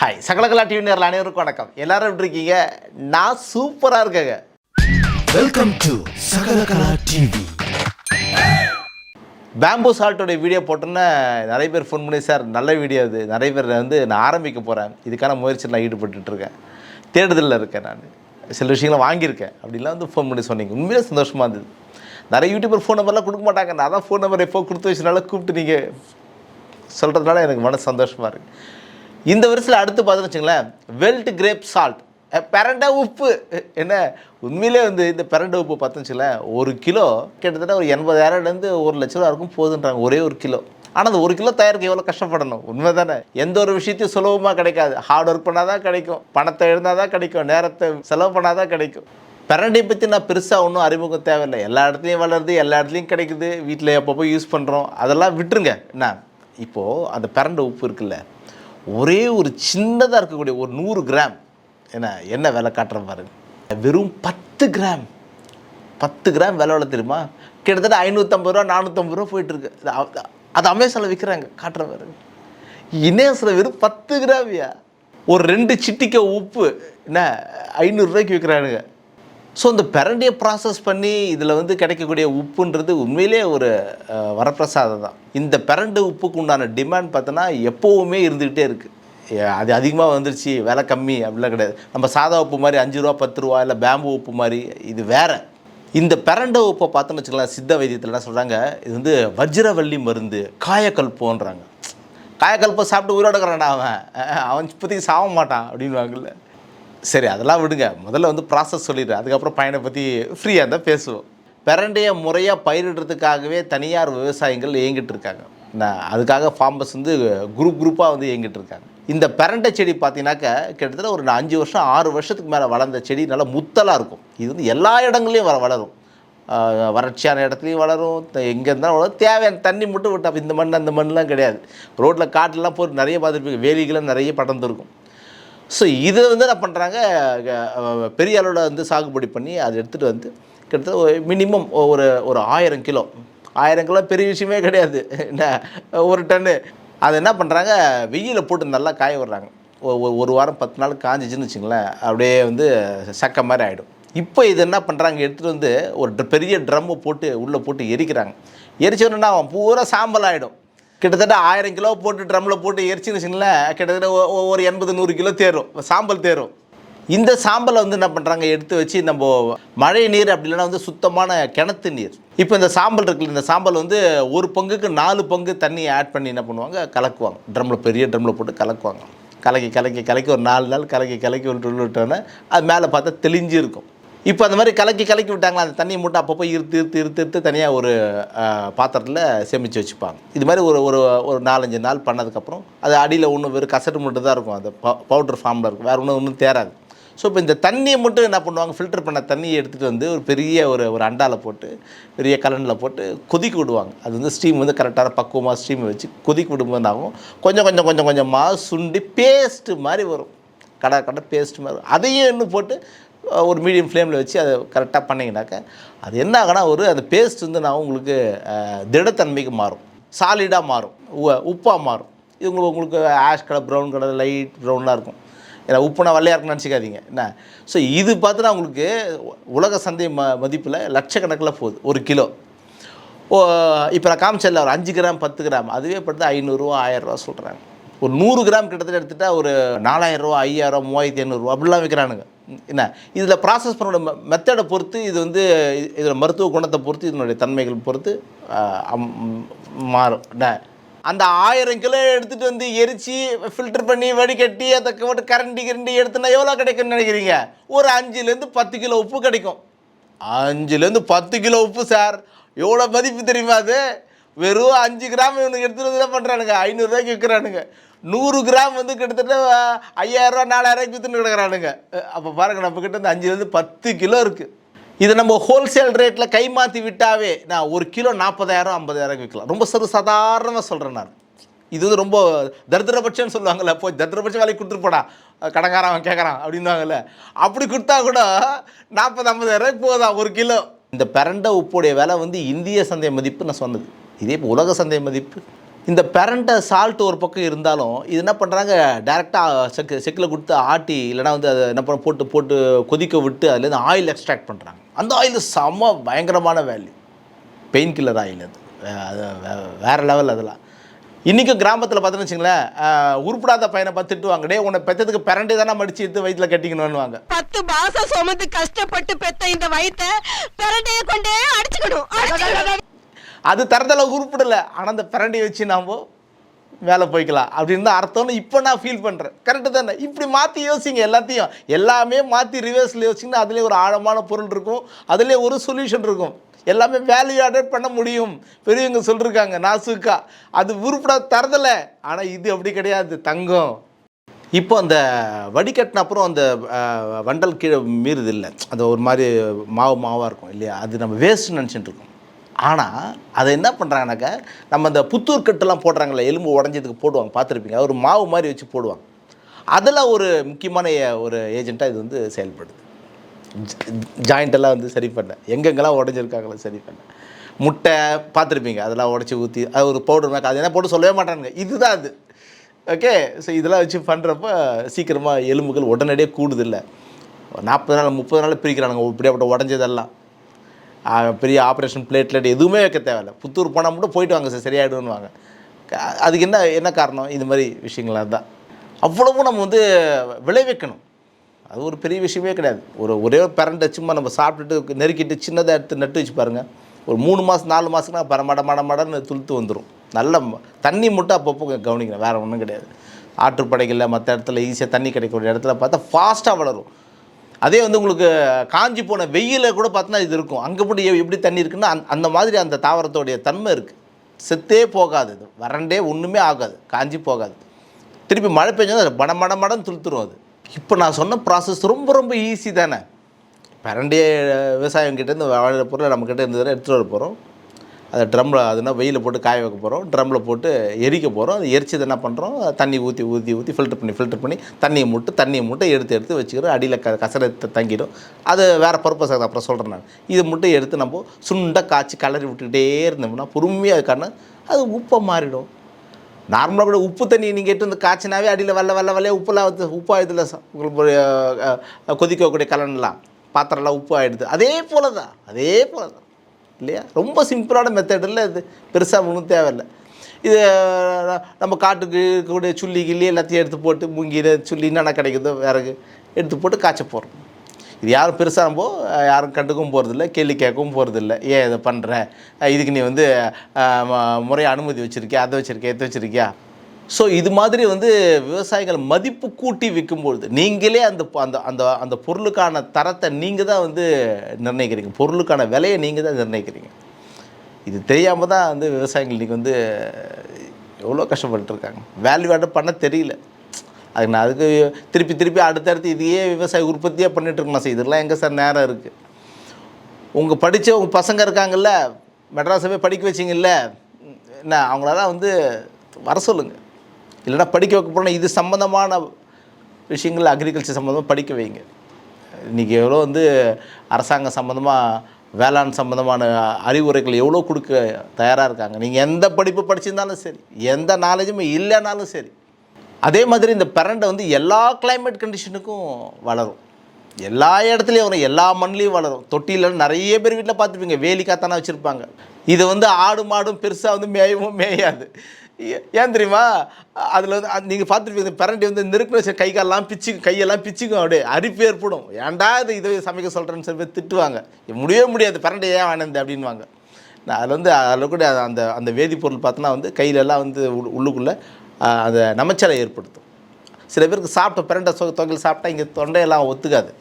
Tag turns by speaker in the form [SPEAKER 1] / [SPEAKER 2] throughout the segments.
[SPEAKER 1] Hi சகலகலா TV நேரில் அனைவருக்கும் வணக்கம். எல்லாரும் எப்படி இருக்கீங்க? நான் சூப்பராக இருக்கேங்க.
[SPEAKER 2] வெல்கம் டு சகலகலா டிவி
[SPEAKER 1] பேம்பு சால்ட்டோடைய வீடியோ போட்டோன்னே நிறைய பேர் ஃபோன் பண்ணி சார் நல்ல வீடியோ அது நிறைய பேர் வந்து நான் ஆரம்பிக்க போகிறேன் இதுக்கான முயற்சியில் நான் ஈடுபட்டுட்டு இருக்கேன். தேடுதலில் இருக்கேன் நான். சில விஷயங்களை வாங்கியிருக்கேன். அப்படின்லாம் வந்து ஃபோன் பண்ணி சொன்னீங்க. உண்மையிலே சந்தோஷமாக இருந்தது. நிறைய யூடியூபர் ஃபோன் நம்பர்லாம் கொடுக்க மாட்டாங்க. நான் தான் ஃபோன் நம்பர் எப்போ கொடுத்து வச்சனால கூப்பிட்டு நீங்கள் சொல்கிறதுனால எனக்கு மனசு சந்தோஷமாக இருக்குது இந்த வருஷத்தில் அடுத்து பார்த்தோன்னு வச்சுங்களேன் வெல்ட் கிரேப் சால்ட். பிரண்ட உப்பு. என்ன? உண்மையிலே வந்து இந்த பிரண்ட உப்பு பார்த்தோன்னு ஒரு கிலோ கிட்டத்தட்ட ஒரு எண்பதாயிரம்லேருந்து ஒரு லட்ச ரூபா இருக்கும் போதுன்றாங்க ஒரே ஒரு கிலோ. ஆனால் அந்த ஒரு கிலோ தயாரிக்க எவ்வளோ கஷ்டப்படணும்? உண்மை தானே எந்த ஒரு விஷயத்தையும் சுலபமாக கிடைக்காது. ஹார்ட் ஒர்க் பண்ணால் தான் கிடைக்கும். பணத்தை எழுந்தால் தான் கிடைக்கும். நேரத்தை செலவு பண்ணால் தான் கிடைக்கும். பெரண்டை பற்றி நான் பெருசாக ஒன்றும் அறிமுகம் தேவையில்லை. எல்லா இடத்துலையும் வளருது எல்லா இடத்துலையும் கிடைக்குது. வீட்டில் எப்பப்போ யூஸ் பண்ணுறோம் அதெல்லாம் விட்டுருங்க. என்ன? இப்போது அந்த பிரண்டை உப்பு இருக்குல்ல ஒரே ஒரு சின்னதாக இருக்கக்கூடிய ஒரு நூறு கிராம். என்ன என்ன விலை காட்டுற பாருங்க வெறும் பத்து கிராம். பத்து கிராம் விலை எவ்வளோ தெரியுமா? கிட்டத்தட்ட ஐநூற்றம்பது ரூபா நானூற்றம்பது ரூபா போயிட்டுருக்கு. அது அமேசானில் விற்கிறாங்க காட்டுற பாருங்க இணையத்தில் வெறும் பத்து கிராமியா? ஒரு ரெண்டு சிட்டிக்க உப்பு என்ன ஐநூறுரூவாய்க்கு விற்கிறானுங்க ஸோ இந்த பிரண்டையை ப்ராசஸ் பண்ணி இதில் வந்து கிடைக்கக்கூடிய உப்புன்றது உண்மையிலே ஒரு வரப்பிரசாதம் தான். இந்த பிரண்டு உப்புக்கு உண்டான டிமாண்ட் பார்த்தோன்னா எப்போவுமே இருந்துக்கிட்டே இருக்குது அது அதிகமாக வந்துருச்சு விலை கம்மி அப்படிலாம் கிடையாது. நம்ம சாதா உப்பு மாதிரி அஞ்சு ரூபா பத்து ரூபா இல்லை பேம்பு உப்பு மாதிரி இது வேற. இந்த பிரண்ட உப்பை பார்த்தோன்னு வச்சுக்கலாம் சித்த வைத்தியத்தில் என்ன சொல்கிறாங்க இது வந்து வஜ்ரவள்ளி மருந்து காயக்கல்போன்றாங்க காயக்கல்பம் சாப்பிட்டு உயிரோடுக்கிறான்டா அவன். அவன் இப்போதைக்கு சாக மாட்டான் அப்படின்வாங்கல்ல சரி அதெல்லாம் விடுங்க. முதல்ல வந்து ப்ராசஸ் சொல்லிடுறேன். அதுக்கப்புறம் பயனை பற்றி ஃப்ரீயாக இருந்தால் பேசுவோம். பெரண்டையை முறையாக பயிரிடுறதுக்காகவே தனியார் விவசாயிகள் இயங்கிட்டு இருக்காங்க. நான் அதுக்காக ஃபார்மர்ஸ் வந்து குரூப் குரூப்பாக வந்து இயங்கிட்டு இருக்காங்க. இந்த பெரண்டை செடி பார்த்தீங்கன்னாக்கா கிட்டத்தட்ட ஒரு அஞ்சு வருஷம் ஆறு வருஷத்துக்கு மேலே வளர்ந்த செடி நல்லா முத்தலாக இருக்கும். இது வந்து எல்லா இடங்கள்லையும் வர வளரும். வறட்சியான இடத்துலையும் வளரும். எங்கே இருந்தாலும் வளரும். தேவையான தண்ணி மட்டும் விட்டா இந்த மண் அந்த மண்லாம் கிடையாது. ரோட்டில் காட்டுலாம் போட்டு நிறைய பார்த்துருப்பீங்க. வேலிகளும் நிறைய படர்ந்துருக்கும். ஸோ இதை வந்து என்ன பண்ணுறாங்க பெரிய அளவில் வந்து சாகுபடி பண்ணி அதை எடுத்துகிட்டு வந்து கிட்டத்தட்ட மினிமம் ஒரு ஒரு ஆயிரம் கிலோ. ஆயிரம் கிலோ பெரிய விஷயமே கிடையாது. என்ன? ஒரு டன்னு அதை என்ன பண்ணுறாங்க வெயிலில் போட்டு நல்லா காய விடுறாங்க. ஒ- ஒரு வாரம் பத்து நாள் காஞ்சிச்சுன்னு வச்சுங்களேன். அப்படியே வந்து சக்கை மாதிரி ஆகிடும் இப்போ இது என்ன பண்ணுறாங்க எடுத்துகிட்டு வந்து ஒரு பெரிய ட்ரம்மை போட்டு உள்ளே போட்டு எரிக்கிறாங்க. எரிச்சோன்னா அவன் பூரா சாம்பல் ஆகிடும் கிட்டத்தட்ட ஆயிரம் கிலோ போட்டு ட்ரம்மில் போட்டு எரிச்சுன்னு வச்சுங்களேன் கிட்டத்தட்ட ஒரு எண்பது நூறு கிலோ தேரும். சாம்பல் தேரும். இந்த சாம்பலை வந்து என்ன பண்ணுறாங்க எடுத்து வச்சு நம்ம மழை நீர் அப்படி இல்லைன்னா வந்து சுத்தமான கிணத்து நீர். இப்போ இந்த சாம்பல் இருக்குல்ல இந்த சாம்பல் வந்து ஒரு பங்குக்கு நாலு பங்கு தண்ணியை ஆட் பண்ணி என்ன பண்ணுவாங்க? கலக்குவாங்க. ட்ரம்மில் பெரிய ட்ரம்மில் போட்டு கலக்குவாங்க. கலக்கி கலக்கி கலக்கி ஒரு நாலு நாள் கலக்கி கலக்கி விட்டு விட்டு விட்டோன்னே அது மேலே பார்த்தா தெளிஞ்சு இருக்கும். இப்போ அந்த மாதிரி கலக்கி கலக்கி விட்டாங்களா? அந்த தண்ணியை மட்டும் அப்பப்போ இருத்து இருத்து இருத்து இருத்து தனியாக ஒரு பாத்திரத்தில் சேமித்து வச்சுப்பாங்க. இது மாதிரி ஒரு ஒரு ஒரு நாலஞ்சு நாள் பண்ணதுக்கப்புறம் அது அடியில் ஒன்றும் வெறும் கசட்டு மட்டும் தான் இருக்கும். அந்த பவுடர் ஃபார்மில் இருக்கும். வேறு ஒன்றும் ஒன்றும் தேராது. ஸோ இப்போ இந்த தண்ணியை மட்டும் என்ன பண்ணுவாங்க? ஃபில்டர் பண்ண தண்ணியை எடுத்துகிட்டு வந்து ஒரு பெரிய ஒரு ஒரு அண்டாவில் போட்டு பெரிய கலனில் போட்டு கொதிக்க விடுவாங்க. அது வந்து ஸ்டீம் வந்து கரெக்டான பக்குவமாக ஸ்டீம் வச்சு கொதிக்க விடும்போது ஆகும்? கொஞ்சம் கொஞ்சம் கொஞ்சம் கொஞ்சமாக சுண்டி பேஸ்ட்டு மாதிரி வரும். கடை கடை பேஸ்ட் மாதிரி வரும். அதையும் இன்னும் போட்டு ஒரு மீடியம் ஃப்ளேமில் வச்சு அதை கரெக்டாக பண்ணிங்கனாக்கா அது என்ன ஆகுனா ஒரு அந்த பேஸ்ட் வந்து நான் உங்களுக்கு திடத்தன்மைக்கு மாறும். சாலிடாக மாறும். உ- உப்பாக மாறும். இது உங்களுக்கு உங்களுக்கு ash colour brown colour light ப்ரௌனாக இருக்கும். ஏன்னா உப்புனா வெள்ளையாக இருக்குன்னு நினச்சிக்காதீங்க. என்ன? ஸோ இது பார்த்தோன்னா உங்களுக்கு உலக சந்தை ம மதிப்பில் லட்சக்கணக்கில் போகுது. ஒரு கிலோ. ஓ இப்போ நான் காமிச்சல ஒரு அஞ்சு கிராம் பத்து கிராம். அதுவே படுத்து ஐநூறுரூவா ஆயிரரூவா சொல்கிறாங்க ஒரு நூறு கிராம் கிட்டத்தட்ட எடுத்துகிட்டா ஒரு நாலாயிரரூவா ஐயாயிரம் மூவாயிரத்தி ஐநூறுரூவா அப்படிலாம் விற்கிறானுங்க என்ன? இதில் ப்ராசஸ் பண்ணோட மெத்தடை பொறுத்து இது வந்து இதில் மருத்துவ குணத்தை பொறுத்து இதனுடைய தன்மைகள் பொறுத்து மாறும். என்ன? அந்த ஆயிரம் கிலோ எடுத்துகிட்டு வந்து எரித்து ஃபில்டர் பண்ணி வடிகட்டி அதை போட்டு கரண்டி கிரண்டி எடுத்துனா எவ்வளோ கிடைக்கும்னு நினைக்கிறீங்க? ஒரு அஞ்சுலேருந்து பத்து கிலோ உப்பு கிடைக்கும். அஞ்சுலேருந்து பத்து கிலோ உப்பு சார். எவ்வளோ மதிப்பு தெரியுமா அது? வெறும் அஞ்சு கிராம் இவனுக்கு எடுத்துகிட்டு வந்து பண்ணுறானுங்க ஐநூறுரூவாய்க்கு விற்கிறானுங்க. நூறு கிராம் வந்து கிட்டத்தட்ட ஐயாயிரரூவா நாலாயிரரூவாய்க்கு விற்றுன்னு கிடக்குறானுங்க. அப்போ பாருங்க நம்ம கிட்ட அஞ்சுலேருந்து பத்து கிலோ இருக்குது இது நம்ம ஹோல்சேல் ரேட்டில் கை மாற்றி விட்டாவே நான் ஒரு கிலோ நாற்பதாயிரம் ஐம்பதாயிரம் விற்கலாம் ரொம்ப சர்வ சாதாரணமாக சொல்கிறேன் நான். இது வந்து ரொம்ப தரித்திரபட்சம்னு சொல்லுவாங்கல்ல போய் தரித்திரபட்சம் வேலைக்கு கொடுத்துட்டு போடா. அவன் கேட்குறான் அப்படின்வாங்கல்ல அப்படி கொடுத்தா கூட நாற்பது ஐம்பதாயிரம் போதா ஒரு கிலோ. இந்த பிரண்ட உப்புடைய விலை வந்து இந்திய சந்தை மதிப்பு நான் சொன்னது. இதே இப்போ உலக சந்தை மதிப்பு. இந்த பெரண்ட்டை சால்ட் ஒரு பக்கம் இருந்தாலும் இது என்ன பண்ணுறாங்க டேரெக்டாக செக்கு செக்கில் கொடுத்து ஆட்டி இல்லைனா வந்து அதை என்ன பண்ண போட்டு போட்டு கொதிக்க விட்டு அதுலேருந்து ஆயில் எக்ஸ்ட்ராக்ட் பண்ணுறாங்க அந்த ஆயில் செம்ம பயங்கரமான வேல்யூ பெயின் கில்லர் ஆயில் அது. வே- அது வேற லெவல் அதெல்லாம் இன்றைக்கும் கிராமத்தில் பார்த்தோன்னு வச்சுங்களேன் உருப்படாத பையனை பார்த்து திட்டுவாங்க. டே உன்னை பெற்றதுக்கு பிரண்டே தானே மடிச்சு எடுத்து வயிற்றில் கட்டிக்கணும்னுவாங்க.
[SPEAKER 3] பத்து மாசம் சுமந்து கஷ்டப்பட்டு பெத்த இந்த வயித்த பிரண்டைய கொண்டே அடிச்சுக்கணும்.
[SPEAKER 1] அது தரத்தில் குறிப்பிடலை. ஆனால் அந்த பிரண்டி வச்சு நாம் வேலை போய்க்கலாம். அப்படின்னு தான் அர்த்தம்னு இப்போ நான் ஃபீல் பண்ணுறேன் கரெக்டு தானே? இப்படி மாற்றி யோசிங்க எல்லாத்தையும். எல்லாமே மாற்றி ரிவர்ஸில் யோசிங்கன்னா அதுலேயே ஒரு ஆழமான பொருள் இருக்கும். அதுலேயே ஒரு சொல்யூஷன் இருக்கும். எல்லாமே வேல்யூ ஆடட் பண்ண முடியும். பெரியவங்க சொல்லியிருக்காங்க நாசுக்கா. அது உருப்பிட தரதில்ல ஆனால் இது அப்படி கிடையாது. தங்கம். இப்போ அந்த வடிகட்டின அப்புறம் அந்த வண்டல் கீழே மீறுது இல்லை. அது ஒரு மாதிரி மாவு மாவாக இருக்கும் இல்லையா? அது நம்ம வேஸ்ட் நினச்சிட்டு இருக்கோம். ஆனால் அதை என்ன பண்ணுறாங்கனாக்கா நம்ம அந்த புத்தூர் கட்டுலாம் போடுறாங்கல்ல எலும்பு உடஞ்சதுக்கு போடுவாங்க பார்த்துருப்பீங்க ஒரு மாவு மாதிரி வச்சு போடுவாங்க. அதில் ஒரு முக்கியமான ஏ- ஒரு ஏஜெண்ட்டாக இது வந்து செயல்படுது. ஜாயிண்டெல்லாம் வந்து சரி பண்ண எங்கெங்கெல்லாம் உடஞ்சிருக்காங்களோ சரி பண்ண முட்டை பார்த்துருப்பீங்க அதெல்லாம் உடச்சி ஊற்றி அது ஒரு பவுடர் மேக் அது என்ன போட்டு சொல்லவே மாட்டானுங்க. இதுதான் அது. ஓகே ஸோ இதெல்லாம் வச்சு பண்ணுறப்ப சீக்கிரமாக எலும்புகள் உடனடியே கூடுதில்லை. நாற்பது நாள் முப்பது நாள் பிரிக்கிறானுங்க இப்படியாப்பட்ட உடஞ்சதெல்லாம். பெரிய ஆப்ரேஷன் பிளேட்லெட் எதுவுமே வைக்க தேவையில்ல. புத்தூர் போனால் மட்டும் போயிட்டு வாங்க சார் சரியாயிடுவாங்க அதுக்கு என்ன என்ன காரணம்? இது மாதிரி விஷயங்களாக தான் அவ்வளவும் நம்ம வந்து விளைவிக்கணும். அது ஒரு பெரிய விஷயமே கிடையாது. ஒரு ஒரே ஒரு சும்மா நம்ம சாப்பிட்டுட்டு நெருக்கிட்டு சின்னதாக எடுத்து நட்டு வச்சு பாருங்கள் ஒரு மூணு மாதம் நாலு மாதத்துக்குனா பர மட மட மடன்னு துளுத்து வந்துடும் நல்ல தண்ணி மட்டும் அப்பப்போ கவனிக்கணும். வேறு ஒன்றும் கிடையாது. ஆற்றுப்படைகளில் மற்ற இடத்துல ஈஸியாக தண்ணி கிடைக்கக்கூடிய இடத்துல பார்த்தா ஃபாஸ்ட்டாக வளரும். அதே வந்து உங்களுக்கு காஞ்சி போன வெயிலில் கூட பார்த்தோன்னா இது இருக்கும். அங்கே போய் எப்படி தண்ணி இருக்குன்னா அந்த அந்த மாதிரி அந்த தாவரத்தோடைய தன்மை இருக்குது செத்தே போகாது இது. வறண்டே ஒன்றுமே ஆகாது. காஞ்சி போகாது. திருப்பி மழை பெஞ்சா அது மட மட மடம் துளுத்துரும் அது. இப்போ நான் சொன்ன ப்ராசஸ் ரொம்ப ரொம்ப ஈஸி தானே. பிரண்டே விவசாயம் கிட்டேருந்து வாழற பொருளை நம்மக்கிட்ட இருந்ததில் எடுத்துகிட்டு வர போகிறோம் அதை ட்ரம்மில் அதுனா வெயிலில் போட்டு காய வைக்க போகிறோம். ட்ரம்மில் போட்டு எரிக்க போகிறோம். அது எரிச்சது என்ன பண்ணுறோம்? தண்ணி ஊற்றி ஊற்றி ஊற்றி ஃபில்டர் பண்ணி ஃபில்டர் பண்ணி தண்ணியை மூட்டு தண்ணியை மூட்டை எடுத்து எடுத்து வச்சுக்கிறோம் அடியில் க கசரை தங்கிடும். அது வேறு பர்பஸ் அது அப்புறம் சொல்கிறேன் நான். இது மட்டும் எடுத்து நம்ம சுண்டாக காய்ச்சி கலரி விட்டுக்கிட்டே இருந்தோம்னா பொறுமையாக இருக்கான அது உப்பை மாறிடும். நார்மலாக கூட உப்பு தண்ணி நீங்கள் எட்டு வந்து காய்ச்சினாவே அடியில் வல்ல வல்ல வெள்ளையே உப்புலாம் வந்து உப்பாக இதில் உங்களுக்கு கொதிக்கக்கூடிய கலன்லாம். பாத்திரம்லாம் உப்பு ஆகிடுது அதே போல தான் அதே போல தான் இல்லையா? ரொம்ப சிம்பிளான மெத்தடில் இது பெருசாக ஒன்றும் தேவையில்லை. இது நம்ம காட்டுக்கு இருக்கக்கூடிய சுள்ளி கிள்ளி எல்லாத்தையும் எடுத்து போட்டு முங்கிற சுள்ளி என்னென்ன கிடைக்குதோ விறகு எடுத்து போட்டு காய்ச்ச போகிறோம் இது யாரும் பெருசாக நம்ம யாரும் கண்டுக்கவும் போகிறதில்ல கேள்வி கேட்கவும் போகிறதில்ல ஏன் இதை பண்ணுற இதுக்கு நீ வந்து அஹ், முறையாக அனுமதி வச்சுருக்கியா? அதை வச்சுருக்கியா? இதை வச்சுருக்கியா? ஸோ இது மாதிரி வந்து விவசாயிகள் மதிப்பு கூட்டி விற்கும்பொழுது நீங்களே அந்த அந்த அந்த அந்த பொருளுக்கான தரத்தை நீங்கள் தான் வந்து நிர்ணயிக்கிறீங்க. பொருளுக்கான விலையை நீங்கள் தான் நிர்ணயிக்கிறீங்க. இது தெரியாமல் தான் வந்து விவசாயிகள் இன்றைக்கி வந்து எவ்வளோ கஷ்டப்பட்டுருக்காங்க. வேல்யூ ஆட் பண்ண தெரியல. அதுக்கு நான் அதுக்கு திருப்பி திருப்பி அடுத்தடுத்து இதையே விவசாய உற்பத்தியாக பண்ணிட்டு சார் இதெல்லாம் எங்கே சார் நேரம் இருக்குது உங்கள் படித்த உங்கள் பசங்க இருக்காங்கல்ல மெட்ராஸை போய் படிக்க வச்சிங்கல்ல என்ன அவங்களெல்லாம் வந்து வர சொல்லுங்கள் இல்லைன்னா படிக்க வைக்க போனால் இது சம்மந்தமான விஷயங்கள் அக்ரிகல்ச்சர் சம்மந்தமாக படிக்க வைங்க. இன்றைக்கி எவ்வளோ வந்து அரசாங்கம் சம்மந்தமாக வேளாண் சம்மந்தமான அறிவுரைகள் எவ்வளோ கொடுக்க தயாராக இருக்காங்க. நீங்கள் எந்த படிப்பு படிச்சிருந்தாலும் சரி எந்த நாலேஜுமே இல்லைனாலும் சரி அதே மாதிரி இந்த பிரண்டை வந்து எல்லா கிளைமேட் கண்டிஷனுக்கும் வளரும். எல்லா இடத்துலையும் வரும் எல்லா மண்ணிலையும் வளரும். தொட்டியில் நிறைய பேர் வீட்டில் பார்த்துருப்பீங்க வேலிக்காத்தானே வச்சுருப்பாங்க. இது வந்து ஆடு மாடும் பெருசாக வந்து மேயவும் மேயாது. ஏன் தெரியுமா? அதில் வந்து நீங்கள் பார்த்துருப்பீங்க பிரண்டி வந்து நெருக்கின கை காலெல்லாம் பிச்சு கையெல்லாம் பிச்சுக்கும் அப்படியே அரிப்பு ஏற்படும். ஏன்டா இது இதை சமைக்க சொல்கிறேன்னு சொல்லி திட்டுவாங்க. முடியவே முடியாது பிரண்டை ஏன் வேணாந்து அப்படின்வாங்க நான் அதில் வந்து அதில் கூட அந்த அந்த வேதிப்பொருள் பார்த்தோன்னா வந்து கையிலெல்லாம் வந்து உள்- உள்ளுக்குள்ளே அந்த நமைச்சலை ஏற்படுத்தும். சில பேருக்கு சாப்பிட்ட பிரண்டை சொ தொகையில் சாப்பிட்டா இங்கே தொண்டையெல்லாம் ஒத்துக்காது.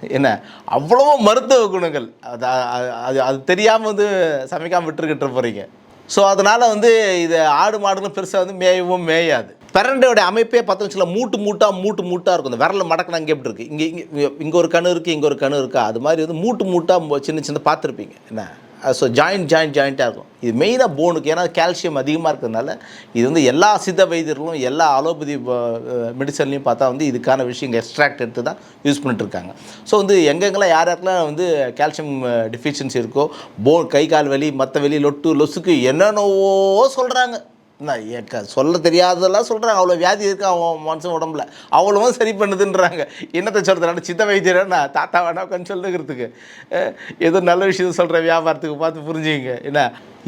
[SPEAKER 1] என்ன? அவ்வளோ மருத்துவ குணங்கள். அது அது- அது அது தெரியாமல் வந்து சமைக்காமல் விட்டுருக்கிட்டு போகிறீங்க ஸோ அதனால் வந்து இது ஆடு மாடுகளும் பெருசாக வந்து மேயவும் மேயாது. பிரண்டையோட அமைப்பே பார்த்தோம்னு வச்சுக்கோங்களேன் மூட்டு மூட்டாக மூட்டு மூட்டாக இருக்கும். இந்த விரல மடக்கினா இங்கே எப்படி இருக்குது இங்கே இங்கே இங்கே ஒரு கணு இருக்குது இங்கே ஒரு கணு இருக்கா? அது மாதிரி வந்து மூட்டு மூட்டாக சின்ன சின்ன பார்த்துருப்பீங்க. என்ன? ஸோ ஜாயிண்ட் ஜாயிண்ட் ஜாயிண்ட்டாக இருக்கும். இது மெயினாக போனுக்கு ஏன்னா கால்சியம் அதிகமாக இருக்கிறதுனால இது வந்து எல்லா சித்த வைத்தியர்களும் எல்லா அலோபதி மெடிசன்லையும் பார்த்தா வந்து இதுக்கான விஷயங்கள் எக்ஸ்ட்ராக்ட் எடுத்து தான் யூஸ் பண்ணிட்டுருக்காங்க ஸோ வந்து எங்கெங்கெல்லாம் யார் யாருக்கெல்லாம் வந்து கால்சியம் டிஃபிஷியன்சி இருக்கோ போன் கை கால் வலி மற்ற வலி லொட்டு லொசுக்கு என்னென்னவோ சொல்கிறாங்க சொல்ல தெரியாததெல்லாம் சொல்கிறாங்க அவ்வளோ வியாதி இருக்கு அவன் மனுஷன் உடம்புல. அவ்வளவும் சரி பண்ணுதுன்றாங்க. என்னத்தை சொல்கிறேன் சித்த வைத்தியரா? தாத்தா வேணா உட்காந்து சொல்லுங்கிறதுக்கு ஏதோ நல்ல விஷயம் சொல்கிற வியாபாரத்துக்கு பார்த்து புரிஞ்சுங்க. என்ன?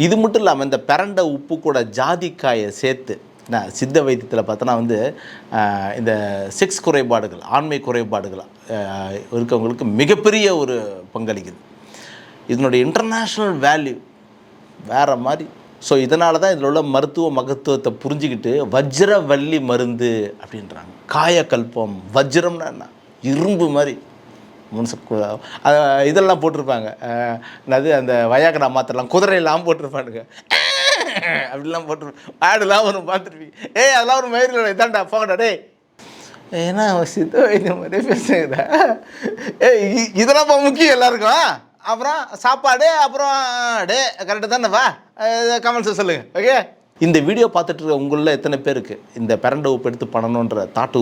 [SPEAKER 1] இது மட்டும் இல்லாமல் இந்த பிறண்ட உப்பு கூட ஜாதிக்காயை சேர்த்து என்ன சித்த வைத்தியத்தில் பார்த்தோன்னா வந்து இந்த செக்ஸ் குறைபாடுகள் ஆண்மை குறைபாடுகள் இருக்கவங்களுக்கு மிகப்பெரிய ஒரு பங்களிக்குது. இதனுடைய இன்டர்நேஷ்னல் வேல்யூ வேறு மாதிரி ஸோ இதனால தான் இதில் உள்ள மருத்துவ மகத்துவத்தை புரிஞ்சுக்கிட்டு வஜ்ரவல்லி மருந்து அப்படின்றாங்க. காயக்கல்பம் வஜ்ரம்னா என்ன? இரும்பு மாதிரி. இதெல்லாம் போட்டிருப்பாங்க. அஹ் என்னது அந்த வயாக்கடா மாத்திரலாம் குதிரையெல்லாம் போட்டிருப்பானுங்க. அப்படிலாம் போட்டு ஆடுலாம் வரும் பார்த்துருப்பீங்க ஏய் அதெல்லாம் ஒரு மயிரில் இதாண்டா போங்கடா டே ஏன்னா சித்த வைத்தியம் மாதிரியே பேசுகிறா ஏய் இதெல்லாம் இப்போ முக்கியம் எல்லாருக்கும். அப்புறம் சாப்பாடு அப்புறம் டே கரெக்டு தானே வா. சொல்லுங்கள் ஓகே இந்த வீடியோ பார்த்துட்டு இருக்க உங்களில் எத்தனை பேருக்கு இந்த பிறண்ட உப்பு எடுத்து பண்ணணுன்ற தாட்டு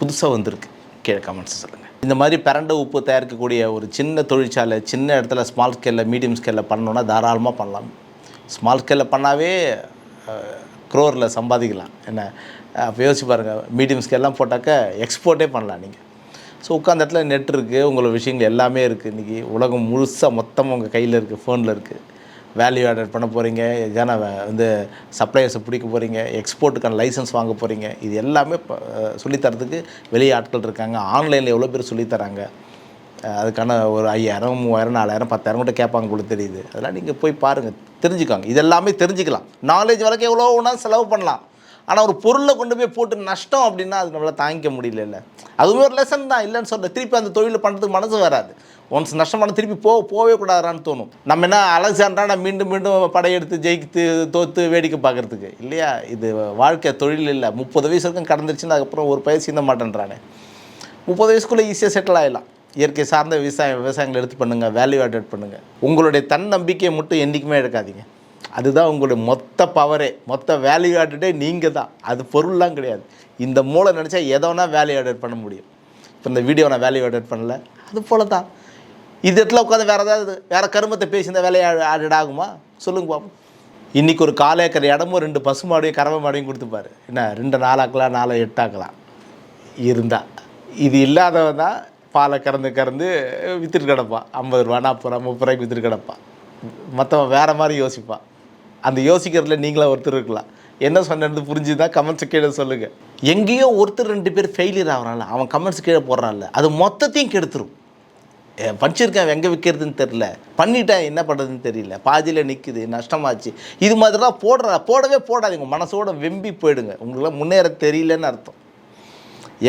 [SPEAKER 1] புதுசாக வந்திருக்கு? கீழே கமெண்ட்ஸ் சொல்லுங்கள் இந்த மாதிரி பிறண்ட உப்பு தயாரிக்கக்கூடிய ஒரு சின்ன தொழிற்சாலை சின்ன இடத்துல ஸ்மால் ஸ்கேலில் மீடியம் ஸ்கேலில் பண்ணணுன்னா தாராளமாக பண்ணலாம். ஸ்மால் ஸ்கேலில் பண்ணாவே குரோரில் சம்பாதிக்கலாம். என்ன? அப்போ யோசிச்சு பாருங்கள் மீடியம் ஸ்கேல்லாம் போட்டாக்க எக்ஸ்போர்ட்டே பண்ணலாம் நீங்கள் ஸோ உட்காந்த இடத்துல நெட் இருக்குது உங்களோட விஷயங்கள் எல்லாமே இருக்குது இன்றைக்கி உலகம் முழுசாக மொத்தமாக உங்கள் கையில் இருக்குது ஃபோனில் இருக்குது வேல்யூ ஆடட் பண்ண போகிறீங்க எதான வந்து சப்ளையர்ஸை பிடிக்க போகிறீங்க எக்ஸ்போர்ட்டுக்கான லைசன்ஸ் வாங்க போகிறீங்க இது எல்லாமே சொல்லித்தரத்துக்கு வெளியே ஆட்கள் இருக்காங்க. ஆன்லைனில் எவ்வளோ பேர் சொல்லித்தராங்க அதுக்கான ஒரு ஐயாயிரம் மூவாயிரம் நாலாயிரம் பத்தாயிரம் கூட கேட்பாங்க கூட தெரியுது. அதெல்லாம் நீங்கள் போய் பாருங்கள் தெரிஞ்சுக்காங்க. இதெல்லாமே தெரிஞ்சுக்கலாம். நாலேஜ் வரைக்கும் எவ்வளோ ஒன்றா செலவு பண்ணலாம். ஆனால் ஒரு பொருளை கொண்டு போய் போட்டு நஷ்டம் அப்படின்னா அது நம்மளால் தாங்கிக்க முடியல அதுவுமே ஒரு லெசன் தான் இல்லைன்னு சொல்ல. திருப்பி அந்த தொழில் பண்ணுறதுக்கு மனசு வராது. ஒன்ஸ் நஷ்டமான திருப்பி போ போகவே கூடாதான்னு தோணும். நம்ம என்ன அலெக்சாண்டரா மீண்டும் மீண்டும் படையெடுத்து ஜெயித்து தோற்று வேடிக்கை பார்க்கறதுக்கு. இல்லையா? இது வாழ்க்கை தொழில் இல்லை. முப்பது வயசு வரைக்கும் கடந்துருச்சுன்னு அதுக்கப்புறம் ஒரு பயிர் சீந்த மாட்டேன்றானே. முப்பது வயசுக்குள்ளே ஈஸியாக செட்டில் ஆகிடலாம் இயற்கை சார்ந்த விவசாயம் விவசாயங்களை எடுத்து பண்ணுங்கள் வேல்யூ ஆடட் பண்ணுங்கள் உங்களுடைய தன்னம்பிக்கையை மட்டும் என்றைக்குமே எடுக்காதீங்க அதுதான் உங்களுடைய மொத்த பவரே மொத்த வேல்யூ ஆடட்டே நீங்கள் தான் அது பொருள்லாம் கிடையாது. இந்த மூளை நினச்சா எதை வேணால் வேல்யூ ஆடட் பண்ண முடியும். இப்போ இந்த வீடியோ நான் வேல்யூ ஆடட் பண்ணல. அது போல தான் இது இடத்துல உட்காந்து வேறு ஏதாவது வேறு கருமத்தை பேசி இந்த வேலையை ஆடட் ஆகுமா? சொல்லுங்க பாப்போம். இன்றைக்கி ஒரு கால் ஏக்கர் இடமும் ரெண்டு பசு மாடையும் கறவை மாடையும் கொடுத்துப்பாரு. என்ன ரெண்டு நாலாக்கலாம் நாலு எட்டாக்கலாம். இருந்தால் இது இல்லாதவன் தான் பாலை கறந்து கறந்து விற்றுட்டு கிடப்பான். ஐம்பது ரூபா நாற்பது ரூபா முப்பது ரூபாய்க்கு விற்றுட்டு கிடப்பான். மற்றவன் வேறு மாதிரி யோசிப்பான். அந்த யோசிக்கிறதுல நீங்களா ஒருத்தர் இருக்கலாம். என்ன சொன்னது புரிஞ்சுதா? கமெண்ட்ஸ் கீழே சொல்லுங்கள் எங்கேயோ ஒருத்தர் ரெண்டு பேர் ஃபெயிலியர் ஆகிறான்ல அவன் கமெண்ட்ஸ் கீழே போடுறான்ல அது மொத்தத்தையும் கெடுத்துரும். படிச்சிருக்கேன் எங்கே விற்கிறதுன்னு தெரில பண்ணிட்டேன் என்ன பண்ணுறதுன்னு தெரியல. பாதியில் நிற்குது நஷ்டமாச்சு. இது மாதிரிலாம் போடுற போடவே போடாதீங்க. மனசோட வெம்பி போயிடுங்க. உங்களுக்குலாம் முன்னேற தெரியலன்னு அர்த்தம்.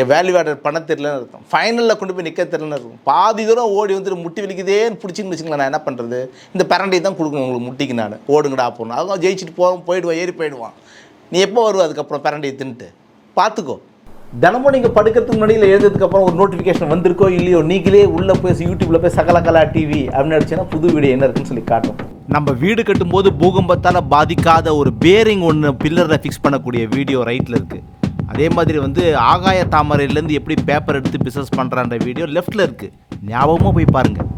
[SPEAKER 1] என் வேல்யூ ஆர்டர் பண்ண தெரியலன்னு இருக்கும் ஃபைனலில் கொண்டு போய் நிற்க தெரியலன்னு இருக்கும் பாதி தூரம் ஓடி வந்துட்டு முட்டி வலிக்குதேன்னு பிடிச்சின்னு வச்சுங்களேன் நான் என்ன பண்ணுறது இந்த பரண்டி தான் கொடுக்கணும் உங்களுக்கு முட்டிக்கு நான். ஓடுங்கடா போகணும் அதுவும் ஜெயிச்சுட்டு போவோம் போயிடுவான் ஏறி போயிடுவான். நீ எப்போ வருவ அதுக்கப்புறம் பரண்டியை தின்ட்டு பார்த்துக்கோ. தினமும் நீங்கள் படுக்கிறதுக்கு முன்னாடி எழுந்ததுக்கு அப்புறம் ஒரு நோட்டிஃபிகேஷன் வந்திருக்கோ இல்லையோ நீங்களே உள்ளே போய் யூடியூப்பில் போய் சகலகலா டிவி அப்படின்னு அடிச்சுன்னா புது வீடியோ என்ன இருக்குன்னு சொல்லி காட்டும். நம்ம வீடு கட்டும்போது பூகம்பத்தால் பாதிக்காத ஒரு பேரிங் ஒன்று பில்லரில் ஃபிக்ஸ் பண்ணக்கூடிய வீடியோ ரைட்டில் இருக்குது அதே மாதிரி வந்து ஆகாய தாமரையிலேருந்து எப்படி பேப்பர் எடுத்து பிஸ்னஸ் பண்ணுறான்ற வீடியோ லெஃப்ட்டில் இருக்குது ஞாபகமாக போய் பாருங்கள்